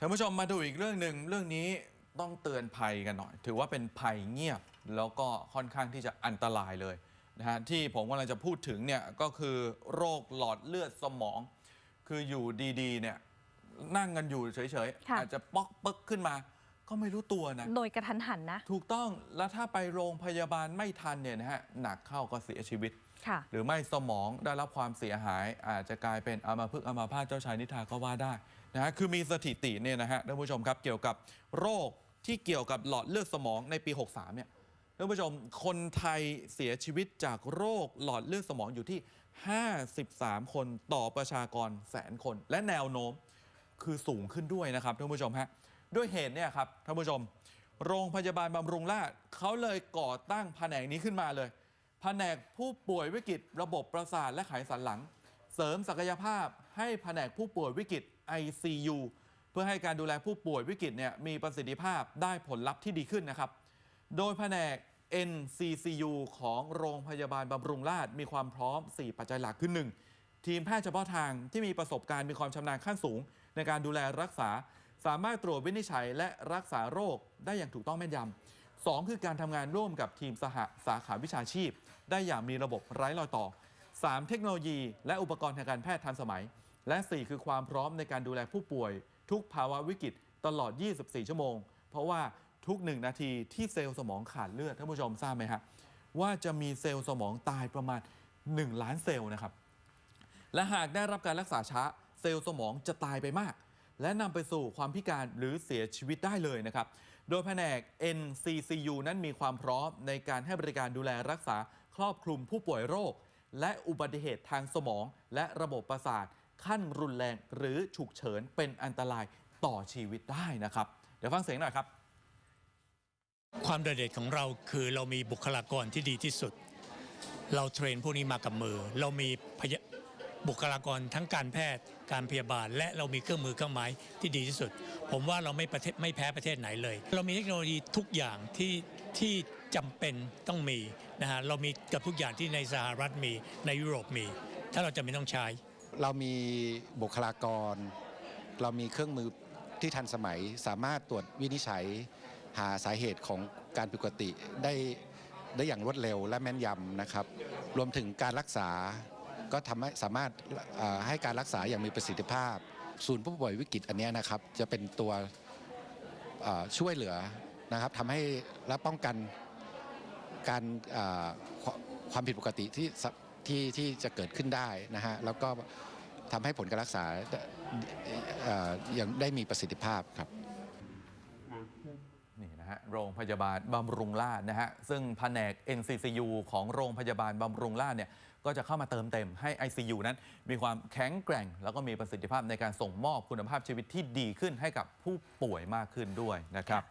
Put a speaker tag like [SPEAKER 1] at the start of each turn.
[SPEAKER 1] ท่านผู้ชมมาดูอีกเรื่องหนึ่งเรื่องนี้ต้องเตือนภัยกันหน่อย ถือว่าเป็นภัยเงียบแล้วก็ค่อนข้างที่จะอันตรายเลยนะฮะที่ผมกำลังจะพูดถึงเนี่ยก็คือโรคหลอดเลือดสมอง คืออยู่ดีๆเนี่ยนั่งกันอยู่เฉยๆ
[SPEAKER 2] ค่ะ
[SPEAKER 1] อาจจะป๊อกปึ๊กขึ้นมา ก็ไม่รู้ตัวนะ
[SPEAKER 2] โดยกระทันหันนะ
[SPEAKER 1] ถูกต้องแล้วถ้าไปโรงพยาบาลไม่ทันเนี่ยนะฮะหนักเข้าก็เสียชีวิต
[SPEAKER 2] ค่ะ
[SPEAKER 1] หรือไม่สมองได้รับความเสียหาย อาจจะกลายเป็นอัมาพึกษ์อัมาพาตเจ้าชายนิทราก็ว่าได้นะฮะคือมีสถิติเนี่ยนะฮะท่านผู้ชมครับเกี่ยวกับโรคที่เกี่ยวกับหลอดเลือดสมองในปี 63เนี่ยท่านผู้ชมคนไทยเสียชีวิตจากโรคหลอดเลือดสมองอยู่ที่ 53 คนต่อประชากรแสนคน และแนวโน้มคือสูงขึ้นด้วยนะครับท่านผู้ชมฮะ ด้วยเหตุเนี่ยครับท่านผู้ชม โรงพยาบาลบำรุงราษฎร์เขาเลยก่อตั้งแผนกนี้ขึ้นมาเลย แผนกผู้ป่วยวิกฤต ระบบประสาทและไขสันหลัง เสริมศักยภาพให้แผนกผู้ป่วยวิกฤต ICU เพื่อให้การดูแลผู้ป่วยวิกฤตเนี่ยมีประสิทธิภาพได้ผลลัพธ์ที่ดีขึ้นนะครับ โดยแผนก NCCU ของโรงพยาบาลบำรุงราษฎร์มีความพร้อม 4 ปัจจัยหลักคือ 1. ทีมแพทย์เฉพาะทางที่มีประสบการณ์มีความชำนาญขั้นสูง ในการดูแลรักษา สามารถตรวจวินิจฉัยและรักษาโรคได้อย่างถูกต้องแม่นยำสองคือการทำงานร่วมกับทีมสหสาขาวิชาชีพ ได้อย่างมีระบบไร้รอยต่อ 3. เทคโนโลยี และอุปกรณ์ทางการแพทย์ทันสมัย และ 4 คือความพร้อมในการดูแลผู้ป่วย ทุกภาวะวิกฤตตลอด 24 ชั่วโมง เพราะว่าทุก 1 นาทีที่เซลล์สมองขาดเลือดท่านผู้ชมทราบไหมฮะว่าจะมีเซลล์สมองตายประมาณ 1 ล้านเซลล์นะครับและหากได้รับการรักษาช้าเซลล์สมองจะตายไปมาก และนำไปสู่ความพิการหรือเสียชีวิตได้เลยนะครับ โดยแผนก NCCU นั้นมีความพร้อมในการให้บริการดูแลรักษาครอบคลุมผู้ป่วยโรค และอุบัติเหตุทางสมอง และระบบประสาท ขั้นรุนแรงหรือฉุกเฉินเป็นอันตรายต่อชีวิตได้นะครับ เดี๋ยวฟังเสียงหน่อยครับ
[SPEAKER 3] ความโดดเด่นของเราคือเรามีบุคลากรที่ดีที่สุด เราเทรนพวกนี้มากับมือ เรามีพย บุคลากรทั้งการแพทย์การพยาบาล และเรามีเครื่องมือเครื่องไม้ที่ดีที่สุด ผมว่าเราไม่ประเทศไม่แพ้ประเทศไหนเลย เรามีเทคโนโลยีทุกอย่างที่ที่จำเป็นต้องมีนะฮะเรามีกับทุกอย่างที่ในสหรัฐมีในยุโรปมี ถ้าเราจะไม่ต้องใช้
[SPEAKER 4] เรามีบุคลากร เรามีเครื่องมือที่ทันสมัยสามารถตรวจวินิจฉัยหาสาเหตุของการผิดปกติได้ได้อย่างรวดเร็วและแม่นยำนะครับ รวมถึงการรักษา ก็ทำให้สามารถให้การรักษาอย่างมีประสิทธิภาพ ศูนย์ผู้ป่วยวิกฤตอันนี้นะครับ จะเป็นตัวช่วยเหลือนะครับทำให้และป้องกันการความผิดปกติที่ที่ที่จะเกิดขึ้นได้นะฮะแล้วก็ทำให้ผลการรักษาเอ่อยังได้มีประสิทธิภาพครับ
[SPEAKER 1] นะฮะโรงพยาบาลบำรุงราษฎร์นะฮะซึ่งแผนก NCCU ของโรงพยาบาลบำรุงราษฎร์เนี่ยก็จะเข้ามาเติมเต็มให้ ICU นั้น มีความแข็งแกร่ง แล้วก็มีประสิทธิภาพในการส่งมอบคุณภาพชีวิตที่ดีขึ้นให้กับผู้ป่วยมากขึ้นด้วยนะครับ